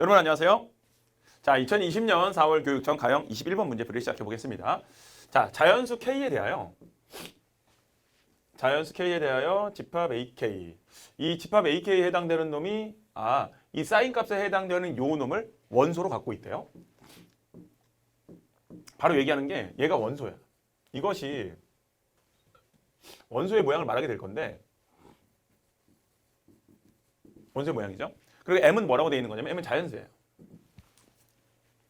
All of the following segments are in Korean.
여러분 안녕하세요. 자, 2020년 4월 교육청 가형 21번 문제풀이를 시작해 보겠습니다. 자, 자연수 K에 대하여 자연수 K에 대하여 집합 AK. 이 집합 AK에 해당되는 놈이 아, 이 사인 값에 해당되는 요 놈을 원소로 갖고 있대요. 바로 얘기하는 게 얘가 원소야. 이것이 원소의 모양을 말하게 될 건데 원소의 모양이죠. 그리고 m은 뭐라고 되어 있는 거냐면 m은 자연수예요.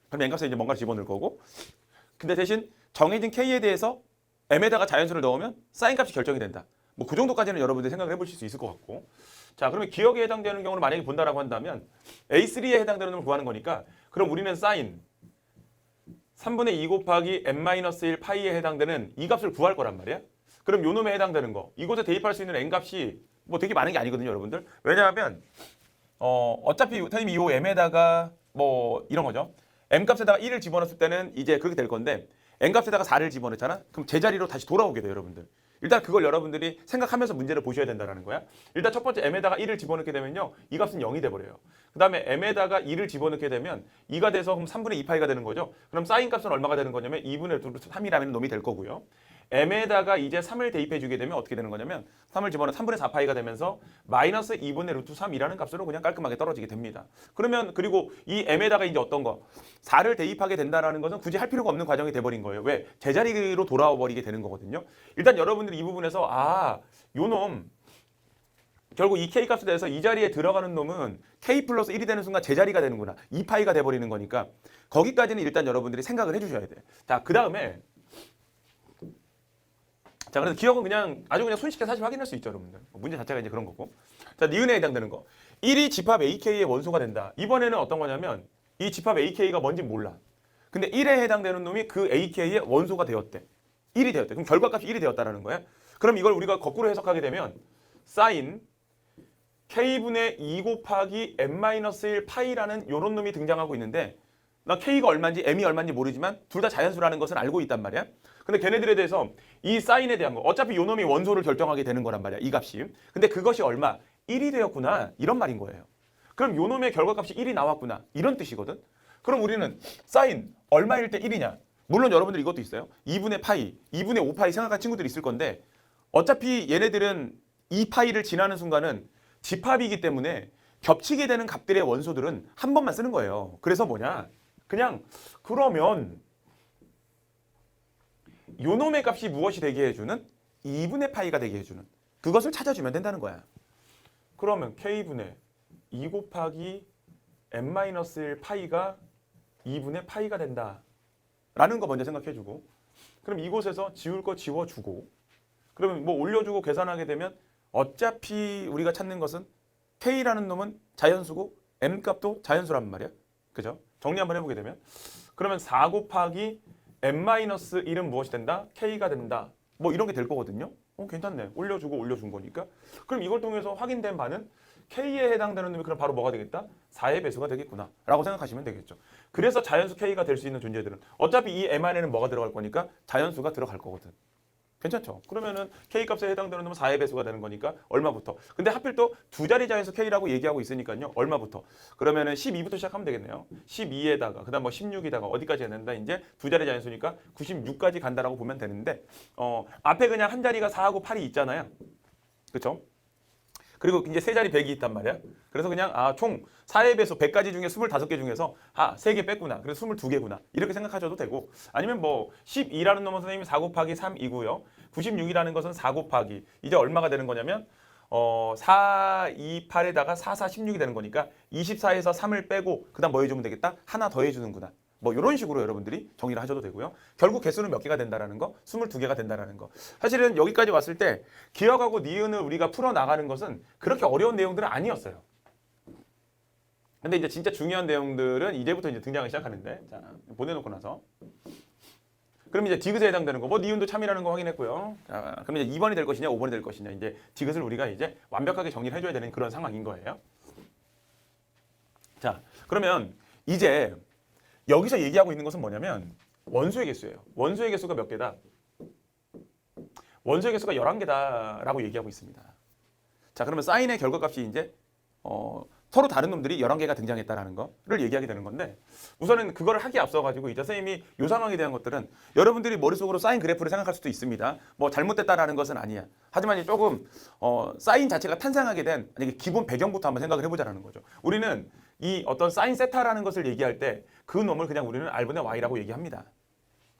그럼 n값에 이제 뭔가를 집어넣을 거고 근데 대신 정해진 k에 대해서 m에다가 자연수를 넣으면 사인 값이 결정이 된다. 뭐 그 정도까지는 여러분들 생각을 해보실 수 있을 것 같고 자 그러면 기억에 해당되는 경우를 만약에 본다라고 한다면 A3에 해당되는 놈을 구하는 거니까 그럼 우리는 사인 3분의 2 곱하기 n-1 파이에 해당되는 이 값을 구할 거란 말이야. 그럼 요 놈에 해당되는 거 이곳에 대입할 수 있는 n 값이 뭐 되게 많은 게 아니거든요 여러분들. 왜냐하면 어 어차피 선생님이 요 m에다가 뭐 이런 거죠. m 값에다가 1을 집어넣었을 때는 이제 그렇게 될 건데 n 값에다가 4를 집어넣잖아. 그럼 제자리로 다시 돌아오게 돼요 여러분들. 일단 그걸 여러분들이 생각하면서 문제를 보셔야 된다는 거야. 일단 첫 번째 m에다가 1을 집어넣게 되면요. 이 값은 0이 돼버려요. 그 다음에 m에다가 2를 집어넣게 되면 2가 돼서 그럼 3분의 2파이가 되는 거죠. 그럼 사인 값은 얼마가 되는 거냐면 2분의 루트 3이라는 놈이 될 거고요. M에다가 이제 3을 대입해 주게 되면 어떻게 되는 거냐면 3을 집어넣으면 3분의 4파이가 되면서 마이너스 2분의 루트 3이라는 값으로 그냥 깔끔하게 떨어지게 됩니다. 그러면 그리고 이 m에다가 이제 어떤 거 4를 대입하게 된다라는 것은 굳이 할 필요가 없는 과정이 돼버린 거예요. 왜? 제자리로 돌아와 버리게 되는 거거든요. 일단 여러분들이 이 부분에서 아, 요놈 결국 이 k 값에 대해서 이 자리에 들어가는 놈은 k 플러스 1이 되는 순간 제자리가 되는구나. 2파이가 돼버리는 거니까 거기까지는 일단 여러분들이 생각을 해주셔야 돼. 자, 그 다음에 자, 그래서 기억은 그냥 아주 그냥 손쉽게 사실 확인할 수 있죠, 여러분들. 문제 자체가 이제 그런 거고. 자, 니은에 해당되는 거. 1이 집합 AK의 원소가 된다. 이번에는 어떤 거냐면 이 집합 AK가 뭔지 몰라. 근데 1에 해당되는 놈이 그 AK의 원소가 되었대. 1이 되었대. 그럼 결과값이 1이 되었다라는 거야. 그럼 이걸 우리가 거꾸로 해석하게 되면 사인 k분의 2 곱하기 n-1 파이라는 요런 놈이 등장하고 있는데 나 k가 얼마인지 m이 얼마인지 모르지만 둘 다 자연수라는 것은 알고 있단 말이야. 근데 걔네들에 대해서 이 사인에 대한 거 어차피 요 놈이 원소를 결정하게 되는 거란 말이야. 이 값이. 근데 그것이 얼마? 1이 되었구나. 이런 말인 거예요. 그럼 요 놈의 결과값이 1이 나왔구나. 이런 뜻이거든. 그럼 우리는 사인 얼마일 때 1이냐? 물론 여러분들 이것도 있어요. 2분의 파이, 2분의 5파이 생각한 친구들이 있을 건데 어차피 얘네들은 2파이를 지나는 순간은 집합이기 때문에 겹치게 되는 값들의 원소들은 한 번만 쓰는 거예요. 그래서 뭐냐? 그냥 그러면 요놈의 값이 무엇이 되게 해주는 2분의 파이가 되게 해주는 그것을 찾아주면 된다는 거야. 그러면 k분의 2 곱하기 n-1 파이가 2분의 파이가 된다. 라는 거 먼저 생각해주고 그럼 이곳에서 지울 거 지워주고 그러면 뭐 올려주고 계산하게 되면 어차피 우리가 찾는 것은 k라는 놈은 자연수고 m 값도 자연수란 말이야. 그죠? 정리 한번 해보게 되면 그러면 4 곱하기 n-1은 무엇이 된다? k가 된다. 뭐 이런 게 될 거거든요. 어, 괜찮네. 올려주고 올려준 거니까. 그럼 이걸 통해서 확인된 바는 k에 해당되는 놈이 그럼 바로 뭐가 되겠다? 4의 배수가 되겠구나. 라고 생각하시면 되겠죠. 그래서 자연수 k가 될 수 있는 존재들은 어차피 이 m 안에는 뭐가 들어갈 거니까 자연수가 들어갈 거거든. 괜찮죠? 그러면은 k 값에 해당되는 놈은 4의 배수가 되는 거니까 얼마부터? 근데 하필 또 두 자리 자에서 k라고 얘기하고 있으니까요. 얼마부터? 그러면은 12부터 시작하면 되겠네요. 12에다가 그다음 뭐 16에다가 어디까지 했는데 이제 두 자리 자연수니까 96까지 간다라고 보면 되는데 어 앞에 그냥 한 자리가 4하고 8이 있잖아요. 그렇죠? 그리고 이제 세 자리 100이 있단 말이야. 그래서 그냥 아총 4의 배수 100가지 중에 25개 중에서 아 3개 뺐구나. 그래서 22개구나. 이렇게 생각하셔도 되고 아니면 뭐 12라는 놈은 선생님이 4 곱하기 3이고요. 96이라는 것은 4 곱하기 이제 얼마가 되는 거냐면 어 4, 2, 8에다가 4, 4, 16이 되는 거니까 24에서 3을 빼고 그 다음 뭐 해주면 되겠다? 하나 더 해주는구나. 뭐 이런 식으로 여러분들이 정리를 하셔도 되고요. 결국 개수는 몇 개가 된다라는 거, 22개가 된다라는 거. 사실은 여기까지 왔을 때 기억하고 니은을 우리가 풀어 나가는 것은 그렇게 어려운 내용들은 아니었어요. 근데 이제 진짜 중요한 내용들은 이제부터 이제 등장을 시작하는데 자 보내놓고 나서 그럼 이제 디귿에 해당되는 거, 뭐 니은도 참이라는 거 확인했고요. 자, 그럼 이제 2번이 될 것이냐, 5번이 될 것이냐, 이제 디귿을 우리가 이제 완벽하게 정리를 해줘야 되는 그런 상황인 거예요. 자, 그러면 이제 여기서 얘기하고 있는 것은 뭐냐면 원소의 개수예요. 원소의 개수가 몇 개다? 원소의 개수가 11개다라고 얘기하고 있습니다. 자, 그러면 사인의 결과값이 이제 어, 서로 다른 놈들이 11개가 등장했다라는 거를 얘기하게 되는 건데 우선은 그거를 하기 앞서 가지고 이제 선생님이 요 상황에 대한 것들은 여러분들이 머릿속으로 사인 그래프를 생각할 수도 있습니다. 뭐 잘못됐다라는 것은 아니야. 하지만 조금 어, 사인 자체가 탄생하게 된 기본 배경부터 한번 생각을 해보자라는 거죠. 우리는 이 어떤 사인 세타라는 것을 얘기할 때 그 놈을 그냥 우리는 R분의 Y라고 얘기합니다.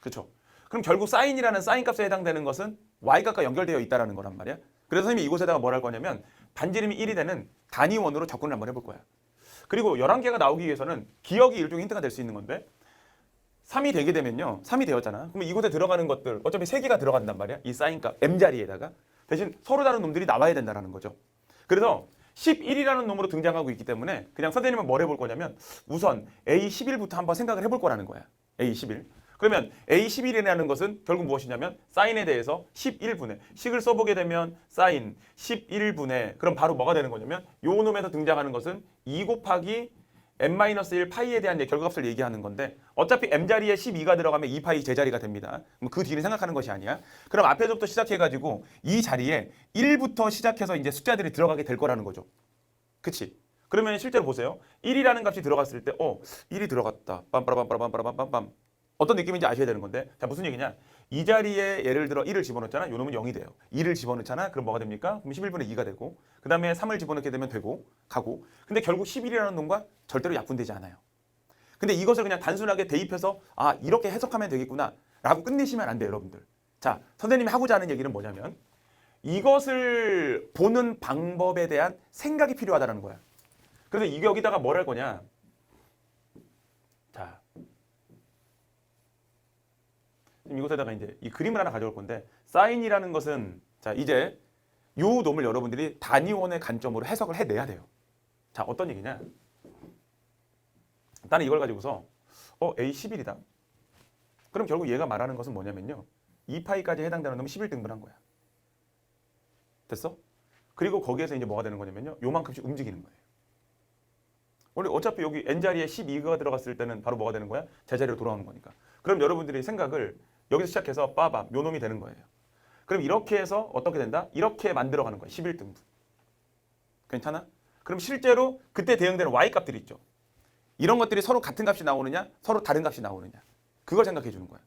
그렇죠? 그럼 결국 사인이라는 사인 값에 해당되는 것은 y 값과 연결되어 있다라는 거란 말이야. 그래서 선생님이 이곳에다가 뭘 할 거냐면 반지름이 1이 되는 단위원으로 접근을 한번 해볼 거야. 그리고 11개가 나오기 위해서는 기억이 일종의 힌트가 될 수 있는 건데 3이 되게 되면요. 3이 되었잖아. 그럼 이곳에 들어가는 것들 어차피 3개가 들어간단 말이야. 이 사인 값 m 자리에다가 대신 서로 다른 놈들이 나와야 된다라는 거죠. 그래서 11이라는 놈으로 등장하고 있기 때문에 그냥 선생님은 뭘 해볼 거냐면 우선 A11부터 한번 생각을 해볼 거라는 거야. A11. 그러면 A11이라는 것은 결국 무엇이냐면 사인에 대해서 11분의 식을 써보게 되면 사인 11분의 그럼 바로 뭐가 되는 거냐면 요 놈에서 등장하는 것은 2 곱하기 m-1 파이에 대한 결과값을 얘기하는 건데 어차피 m 자리에 12가 들어가면 2파이 제자리가 됩니다. 그럼 그 뒤를 생각하는 것이 아니야. 그럼 앞에서부터 시작해가지고 이 자리에 1부터 시작해서 이제 숫자들이 들어가게 될 거라는 거죠. 그치? 그러면 실제로 보세요. 1이라는 값이 들어갔을 때, 어, 1이 들어갔다. 빰빠라빰빠라빰빠라빰빰. 어떤 느낌인지 아셔야 되는 건데, 자, 무슨 얘기냐? 이 자리에 예를 들어 1을 집어넣잖아? 요 놈은 0이 돼요. 2를 집어넣잖아? 그럼 뭐가 됩니까? 그럼 11분의 2가 되고, 그 다음에 3을 집어넣게 되면 되고, 가고. 근데 결국 11이라는 놈과 절대로 약분되지 않아요. 근데 이것을 그냥 단순하게 대입해서, 아, 이렇게 해석하면 되겠구나. 라고 끝내시면 안 돼요, 여러분들. 자, 선생님이 하고자 하는 얘기는 뭐냐면, 이것을 보는 방법에 대한 생각이 필요하다는 거야. 그래서 이 여기다가 뭘 할 거냐? 자, 지금 이곳에다가 이제 이 그림을 하나 가져올 건데 사인이라는 것은 자 이제 요 놈을 여러분들이 단위원의 관점으로 해석을 해내야 돼요. 자 어떤 얘기냐? 나는 이걸 가지고서 어 A 11이다. 그럼 결국 얘가 말하는 것은 뭐냐면요. 2파이까지 해당되는 놈은 11등분한 거야. 됐어? 그리고 거기에서 이제 뭐가 되는 거냐면요. 요만큼씩 움직이는 거예요. 원래 어차피 여기 n 자리에 12가 들어갔을 때는 바로 뭐가 되는 거야? 제자리로 돌아오는 거니까. 그럼 여러분들이 생각을 여기서 시작해서 빠밤 요 놈이 되는 거예요. 그럼 이렇게 해서 어떻게 된다? 이렇게 만들어가는 거야. 11등분. 괜찮아? 그럼 실제로 그때 대응되는 y 값들이 있죠. 이런 것들이 서로 같은 값이 나오느냐, 서로 다른 값이 나오느냐. 그걸 생각해 주는 거야.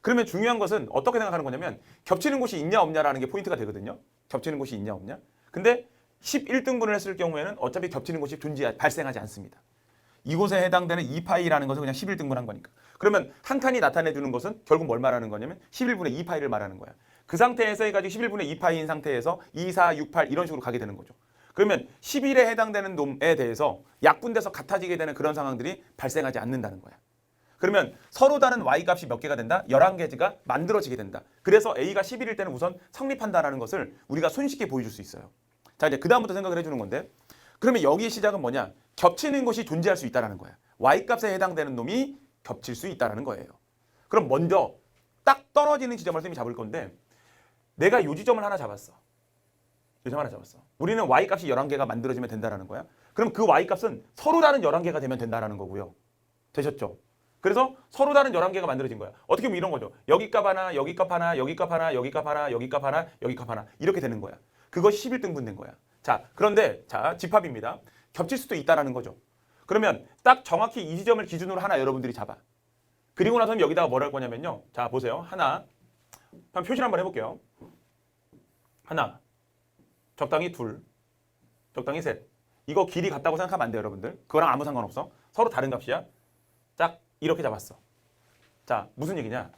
그러면 중요한 것은 어떻게 생각하는 거냐면 겹치는 곳이 있냐 없냐라는 게 포인트가 되거든요. 겹치는 곳이 있냐 없냐. 근데 11등분을 했을 경우에는 어차피 겹치는 곳이 존재 발생하지 않습니다. 이곳에 해당되는 2파이라는 것은 그냥 11등분한 거니까. 그러면 한 칸이 나타내 주는 것은 결국 뭘 말하는 거냐면 11분의 2파이를 말하는 거야. 그 상태에서 해가지고 11분의 2파이인 상태에서 2, 4, 6, 8 이런 식으로 가게 되는 거죠. 그러면 11에 해당되는 놈에 대해서 약분돼서 같아지게 되는 그런 상황들이 발생하지 않는다는 거야. 그러면 서로 다른 y 값이 몇 개가 된다? 11개가 만들어지게 된다. 그래서 a가 11일 때는 우선 성립한다라는 것을 우리가 손쉽게 보여줄 수 있어요. 자, 이제 그 다음부터 생각을 해주는 건데 그러면 여기의 시작은 뭐냐? 겹치는 것이 존재할 수 있다라는 거야. y 값에 해당되는 놈이 겹칠 수 있다라는 거예요. 그럼 먼저 딱 떨어지는 지점을 선생님이 잡을 건데 내가 요 지점을 하나 잡았어. 요 지점 하나 잡았어. 우리는 y 값이 11개가 만들어지면 된다라는 거야. 그럼 그 y 값은 서로 다른 11개가 되면 된다라는 거고요. 되셨죠? 그래서 서로 다른 11개가 만들어진 거야. 어떻게 보면 이런 거죠. 여기 값 하나, 여기 값 하나, 여기 값 하나, 여기 값 하나, 여기 값 하나, 여기 값 하나. 이렇게 되는 거야. 그것이 11등분 된 거야. 자, 그런데 자, 집합입니다. 겹칠 수도 있다라는 거죠. 그러면 딱 정확히 이 지점을 기준으로 하나 여러분들이 잡아. 그리고 나서는 여기다가 뭘 할 거냐면요. 자, 보세요. 하나. 한번 표시를 한번 해볼게요. 하나. 적당히 둘. 적당히 셋. 이거 길이 같다고 생각하면 안 돼요, 여러분들. 그거랑 아무 상관없어. 서로 다른 값이야. 딱 이렇게 잡았어. 자, 무슨 얘기냐?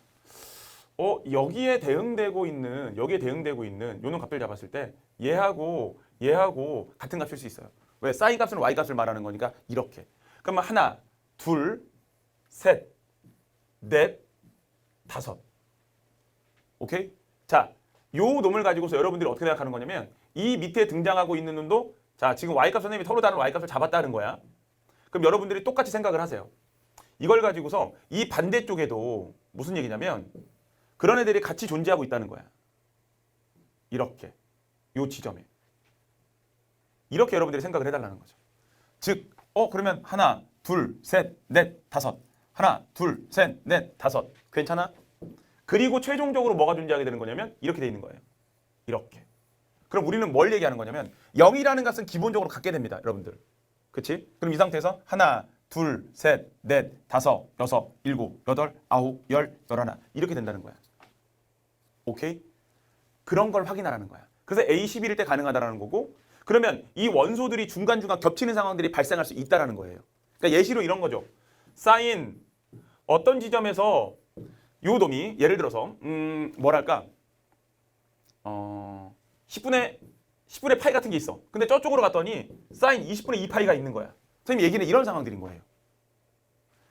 어, 여기에 대응되고 있는 여기에 대응되고 있는 요놈 값을 잡았을 때 얘하고 얘하고 같은 값일 수 있어요. 왜? 사인 값은 y 값을 말하는 거니까 이렇게. 그러면 하나, 둘, 셋, 넷, 다섯. 오케이? 자, 요 놈을 가지고서 여러분들이 어떻게 생각하는 거냐면 이 밑에 등장하고 있는 놈도 자, 지금 y 값 선생님이 서로 다른 y 값을 잡았다는 거야. 그럼 여러분들이 똑같이 생각을 하세요. 이걸 가지고서 이 반대쪽에도 무슨 얘기냐면 그런 애들이 같이 존재하고 있다는 거야. 이렇게. 요 지점에. 이렇게 여러분들이 생각을 해달라는 거죠. 즉, 어, 그러면 하나, 둘, 셋, 넷, 다섯. 하나, 둘, 셋, 넷, 다섯. 괜찮아? 그리고 최종적으로 뭐가 존재하게 되는 거냐면 이렇게 돼 있는 거예요. 이렇게. 그럼 우리는 뭘 얘기하는 거냐면 0이라는 값은 기본적으로 갖게 됩니다. 여러분들. 그치? 그럼 이 상태에서 하나, 둘, 셋, 넷, 다섯, 여섯, 일곱, 여덟, 아홉, 열, 열하나 이렇게 된다는 거야. 오케이? 그런 걸 확인하라는 거야. 그래서 A11일 때 가능하다라는 거고 그러면 이 원소들이 중간중간 겹치는 상황들이 발생할 수 있다라는 거예요. 그러니까 예시로 이런 거죠. 사인 어떤 지점에서 요 놈이 예를 들어서 음 뭐랄까 어 10분의 10분의 파이 같은 게 있어. 근데 저쪽으로 갔더니 사인 20분의 2 파이가 있는 거야. 선생님 얘기는 이런 상황들인 거예요.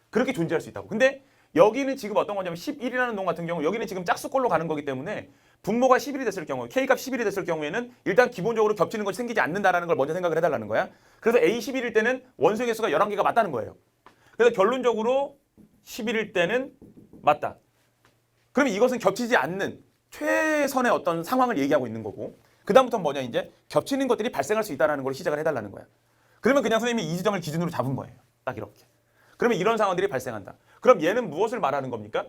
그렇게 존재할 수 있다고. 근데 여기는 지금 어떤 거냐면 11이라는 놈 같은 경우 여기는 지금 짝수꼴로 가는 거기 때문에 분모가 11이 됐을 경우 K값 11이 됐을 경우에는 일단 기본적으로 겹치는 것이 생기지 않는다라는 걸 먼저 생각을 해달라는 거야. 그래서 A 11일 때는 원소의 개수가 11개가 맞다는 거예요. 그래서 결론적으로 11일 때는 맞다. 그러면 이것은 겹치지 않는 최선의 어떤 상황을 얘기하고 있는 거고 그 다음부터는 뭐냐 이제 겹치는 것들이 발생할 수 있다는 걸 시작을 해달라는 거야. 그러면 그냥 선생님이 이 지점을 기준으로 잡은 거예요. 딱 이렇게. 그러면 이런 상황들이 발생한다. 그럼 얘는 무엇을 말하는 겁니까?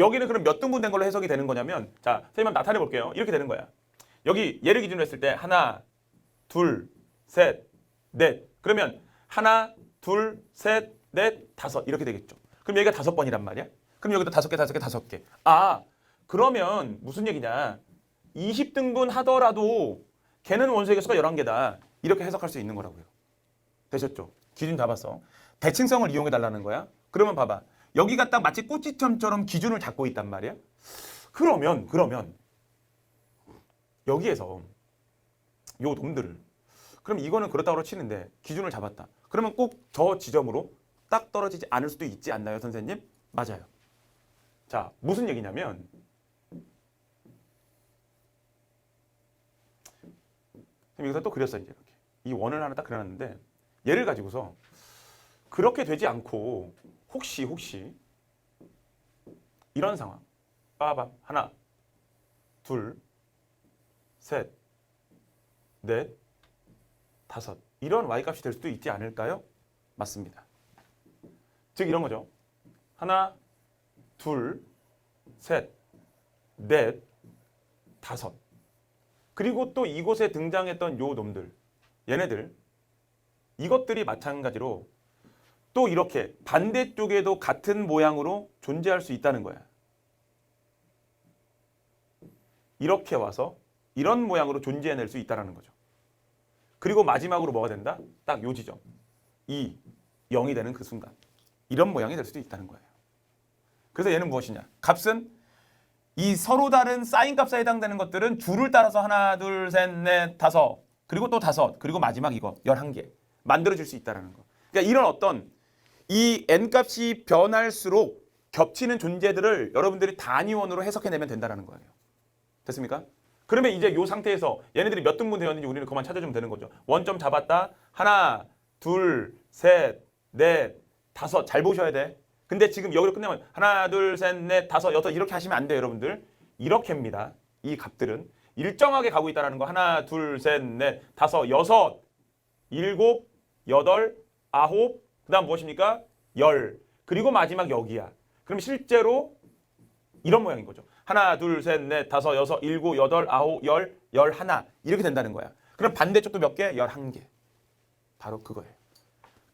여기는 그럼 몇 등분 된 걸로 해석이 되는 거냐면 자 선생님 한번 나타내 볼게요. 이렇게 되는 거야. 여기 얘를 기준으로 했을 때 하나, 둘, 셋, 넷. 그러면 하나, 둘, 셋, 넷, 다섯 이렇게 되겠죠. 그럼 여기가 다섯 번이란 말이야. 그럼 여기도 다섯 개, 다섯 개, 다섯 개. 아 그러면 무슨 얘기냐? 20등분 하더라도 걔는 원소의 개수가 11개다. 이렇게 해석할 수 있는 거라고요. 되셨죠? 기준 잡았어. 대칭성을 이용해 달라는 거야. 그러면 봐봐. 여기가 딱 마치 꽃지점처럼 기준을 잡고 있단 말이야. 그러면 그러면 여기에서 요 놈들을 그럼 이거는 그렇다고 치는데 기준을 잡았다. 그러면 꼭 저 지점으로 딱 떨어지지 않을 수도 있지 않나요, 선생님? 맞아요. 자, 무슨 얘기냐면 여기서 또 그렸어 이제 이렇게 이 원을 하나 딱 그려놨는데 얘를 가지고서 그렇게 되지 않고 혹시 혹시 이런 상황 빠밤 하나 둘 셋 넷 다섯 이런 y 값이 될 수도 있지 않을까요? 맞습니다. 즉 이런 거죠. 하나 둘 셋 넷 다섯 그리고 또 이곳에 등장했던 요 놈들 얘네들 이것들이 마찬가지로 또 이렇게 반대쪽에도 같은 모양으로 존재할 수 있다는 거야. 이렇게 와서 이런 모양으로 존재해낼 수 있다는 거죠. 그리고 마지막으로 뭐가 된다? 딱 요 지점. 2, 0이 되는 그 순간. 이런 모양이 될 수도 있다는 거예요. 그래서 얘는 무엇이냐? 값은 이 서로 다른 사인 값에 해당되는 것들은 줄을 따라서 하나, 둘, 셋, 넷, 다섯, 그리고 또 다섯, 그리고 마지막 이거 11개 만들어질 수 있다는 거. 그러니까 이런 어떤 이 n 값이 변할수록 겹치는 존재들을 여러분들이 단위원으로 해석해내면 된다는 거예요. 됐습니까? 그러면 이제 이 상태에서 얘네들이 몇 등분 되었는지 우리는 그만 찾아주면 되는 거죠. 원점 잡았다. 하나, 둘, 셋, 넷, 다섯. 잘 보셔야 돼. 근데 지금 여기로 끝내면 하나, 둘, 셋, 넷, 다섯, 여섯 이렇게 하시면 안 돼요, 여러분들. 이렇게입니다. 이 값들은 일정하게 가고 있다는 거. 하나, 둘, 셋, 넷, 다섯, 여섯, 일곱, 여덟, 아홉, 그 다음 무엇입니까? 열. 그리고 마지막 여기야. 그럼 실제로 이런 모양인 거죠. 하나, 둘, 셋, 넷, 다섯, 여섯, 일곱, 여덟, 아홉, 열, 열하나 이렇게 된다는 거야. 그럼 반대쪽도 몇 개? 열한 개. 바로 그거예요.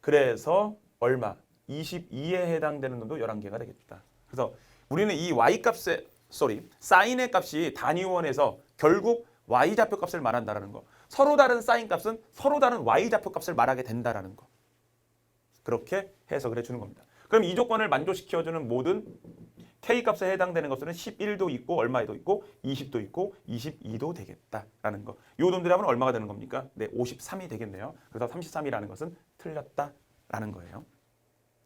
그래서 얼마? 22에 해당되는 놈도 11개가 되겠다. 그래서 우리는 이 y 값의 쏘리 사인의 값이 단위원에서 결국 y 좌표 값을 말한다라는 거. 서로 다른 사인 값은 서로 다른 y 좌표 값을 말하게 된다라는 거. 그렇게 해석을 해주는 겁니다. 그럼 이 조건을 만족시켜주는 모든 k 값에 해당되는 것들은 11도 있고 얼마에도 있고 20도 있고 22도 되겠다라는 거. 요 놈들이 하면 얼마가 되는 겁니까? 네, 53이 되겠네요. 그래서 33이라는 것은 틀렸다라는 거예요.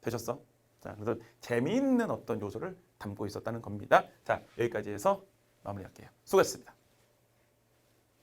되셨어? 자, 그래서 재미있는 어떤 요소를 담고 있었다는 겁니다. 자, 여기까지 해서 마무리할게요. 수고했습니다.